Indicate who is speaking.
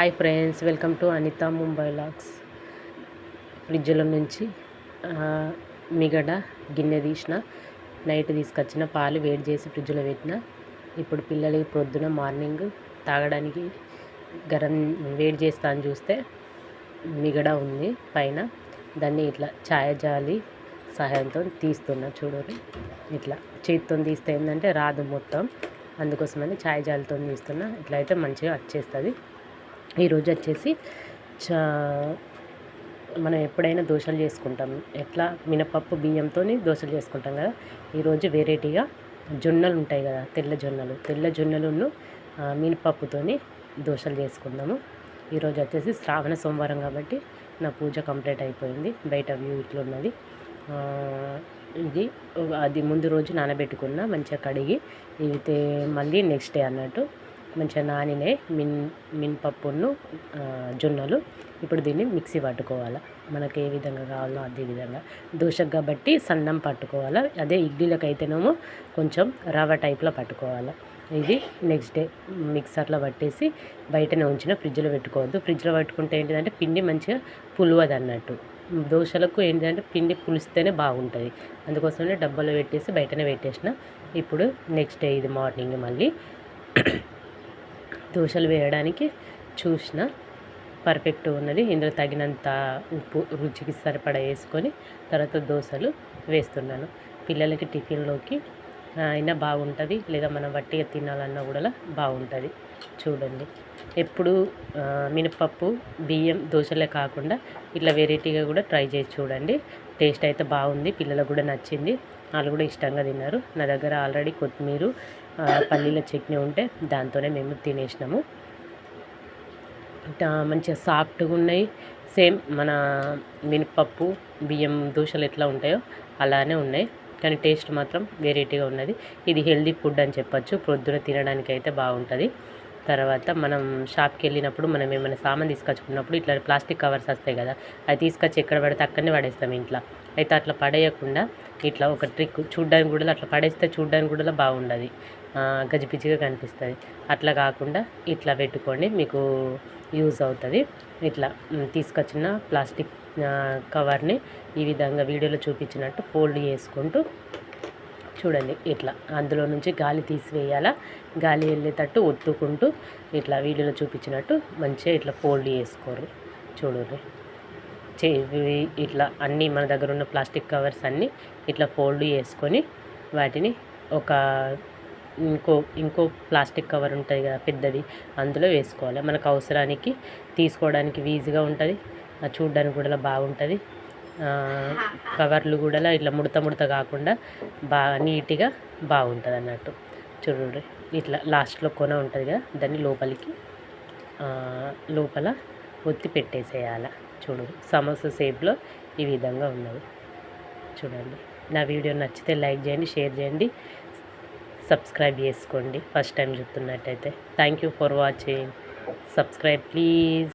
Speaker 1: Hi friends welcome to Anitha Mumbai lakhs ఫ్రిడ్జ్లో నుంచి మిగడ గిన్నె తీసిన నైట్ తీసుకొచ్చిన పాలు వేడి చేసి ఫ్రిడ్జ్లో పెట్టిన. ఇప్పుడు పిల్లలకి ప్రొద్దున మార్నింగ్ తాగడానికి గరం వేడి చేస్తా అని చూస్తే మిగడ ఉంది పైన. దాన్ని ఇట్లా ఛాయ జాలి సహాయంతో తీస్తున్నా చూడండి ఇట్లా చేతితో తీస్తే ఏంటంటే రాదు మొత్తం. అందుకోసమని ఛాయ్ జాలితో తీస్తున్నా. ఇట్లా అయితే మంచిగా వచ్చేస్తుంది ఈరోజు వచ్చేసి చా మనం ఎప్పుడైనా దోశలు చేసుకుంటాం. ఎట్లా? మినపప్పు బియ్యంతో దోశలు చేసుకుంటాం కదా. ఈరోజు వెరైటీగా జొన్నలు ఉంటాయి కదా తెల్ల జొన్నలు. తెల్ల జొన్నలను మినపప్పుతోని దోశలు చేసుకుందాము. ఈరోజు వచ్చేసి శ్రావణ సోమవారం కాబట్టి నా పూజ కంప్లీట్ అయిపోయింది. బయట వ్యూ ఇట్లా ఉన్నది. ఇది అది ముందు రోజు నానబెట్టుకున్న మంచిగా కడిగి ఇది మళ్ళీ నెక్స్ట్ డే అన్నట్టు మంచిగా నానినే మిన్ మినపప్పును జొన్నలు ఇప్పుడు దీన్ని మిక్సీ పట్టుకోవాలి. మనకి ఏ విధంగా కావాలో అదే విధంగా. దోశకు కాబట్టి సన్నం పట్టుకోవాలి. అదే ఇడ్లీలకు అయితేనేమో కొంచెం రవ టైప్లో పట్టుకోవాలి. ఇది నెక్స్ట్ డే మిక్సర్లో పట్టేసి బయటనే ఉంచిన ఫ్రిడ్జ్లో పెట్టుకోవద్దు. ఫ్రిడ్జ్లో పట్టుకుంటే ఏంటిదంటే పిండి మంచిగా పులువదు అన్నట్టు. దోశలకు ఏంటంటే పిండి పులిస్తేనే బాగుంటుంది. అందుకోసమే డబ్బాలో పెట్టేసి బయటనే పెట్టేసిన. ఇప్పుడు నెక్స్ట్ డే ఇది మార్నింగ్ మళ్ళీ దోశలు వేయడానికి చూసిన. పర్ఫెక్ట్ ఉన్నది. ఇందులో తగినంత ఉప్పు రుచికి సరిపడా వేసుకొని తర్వాత దోశలు వేస్తున్నాను. పిల్లలకి టిఫిన్లోకి అయినా బాగుంటుంది. లేదా మనం వట్టిగా తినాలన్నా కూడా బాగుంటుంది. చూడండి. ఎప్పుడు మినపప్పు బియ్యం దోశలే కాకుండా ఇట్లా వెరైటీగా కూడా ట్రై చేసి చూడండి. టేస్ట్ అయితే బాగుంది. పిల్లలకు కూడా నచ్చింది. వాళ్ళు కూడా ఇష్టంగా తిన్నారు. నా దగ్గర ఆల్రెడీ కొత్తిమీర పల్లీల చట్నీ ఉంటే దాంతోనే మేము తినేసినాము. మంచిగా సాఫ్ట్గా ఉన్నాయి. సేమ్ మన మినపప్పు బియ్యం దోశలు ఎట్లా ఉంటాయో అలానే ఉన్నాయి. కానీ టేస్ట్ మాత్రం వెరైటీగా ఉన్నది. ఇది హెల్దీ ఫుడ్ అని చెప్పచ్చు. ప్రొద్దున తినడానికి అయితే బాగుంటుంది. తర్వాత మనం షాప్కి వెళ్ళినప్పుడు మనం ఏమైనా సామాన్ తీసుకొచ్చుకున్నప్పుడు ఇట్లా ప్లాస్టిక్ కవర్స్ వస్తాయి కదా అవి తీసుకొచ్చి ఎక్కడ పడితే అక్కడనే పడేస్తాం ఇంట్లో. అయితే అట్లా పడేయకుండా ఇట్లా ఒక ట్రిక్ చూడ్డానికి కూడా అట్లా పడేస్తే చూడ్డానికి కూడా బాగుండదు. గజిపిజిగా కనిపిస్తుంది. అట్లా కాకుండా ఇట్లా పెట్టుకోండి మీకు యూజ్ అవుతుంది. ఇట్లా తీసుకొచ్చిన ప్లాస్టిక్ కవర్ని ఈ విధంగా వీడియోలో చూపించినట్టు ఫోల్డ్ చేసుకుంటూ చూడండి ఇట్లా. అందులో నుంచి గాలి తీసివేయాలా? గాలి వెళ్ళేటట్టు ఒత్తుకుంటూ ఇట్లా వీడియోలో చూపించినట్టు మంచిగా ఇట్లా ఫోల్డ్ చేసుకోరు. చూడండి. చే ఇట్లా అన్నీ మన దగ్గర ఉన్న ప్లాస్టిక్ కవర్స్ అన్నీ ఇట్లా ఫోల్డ్ చేసుకొని వాటిని ఒక ఇంకో ఇంకో ప్లాస్టిక్ కవర్ ఉంటుంది కదా పెద్దది అందులో వేసుకోవాలి. మనకు అవసరానికి తీసుకోవడానికి ఈజీగా ఉంటుంది. చూడడానికి కూడా బాగుంటుంది. కవర్లు కూడా ఇట్లా ముడత ముడత కాకుండా బాగా నీట్గా బాగుంటుంది అన్నట్టు చూడండి ఇట్లా లాస్ట్లో కొన ఉంటుంది కదా దాన్ని లోపలికి లోపల ఒత్తి పెట్టేసేయాల. చూడు సమోసా షేప్లో ఈ విధంగా ఉన్నది. చూడండి నా వీడియో నచ్చితే లైక్ చేయండి షేర్ చేయండి సబ్స్క్రైబ్ చేసుకోండి. ఫస్ట్ టైం చూస్తున్నట్టయితే thank you for watching. Subscribe please.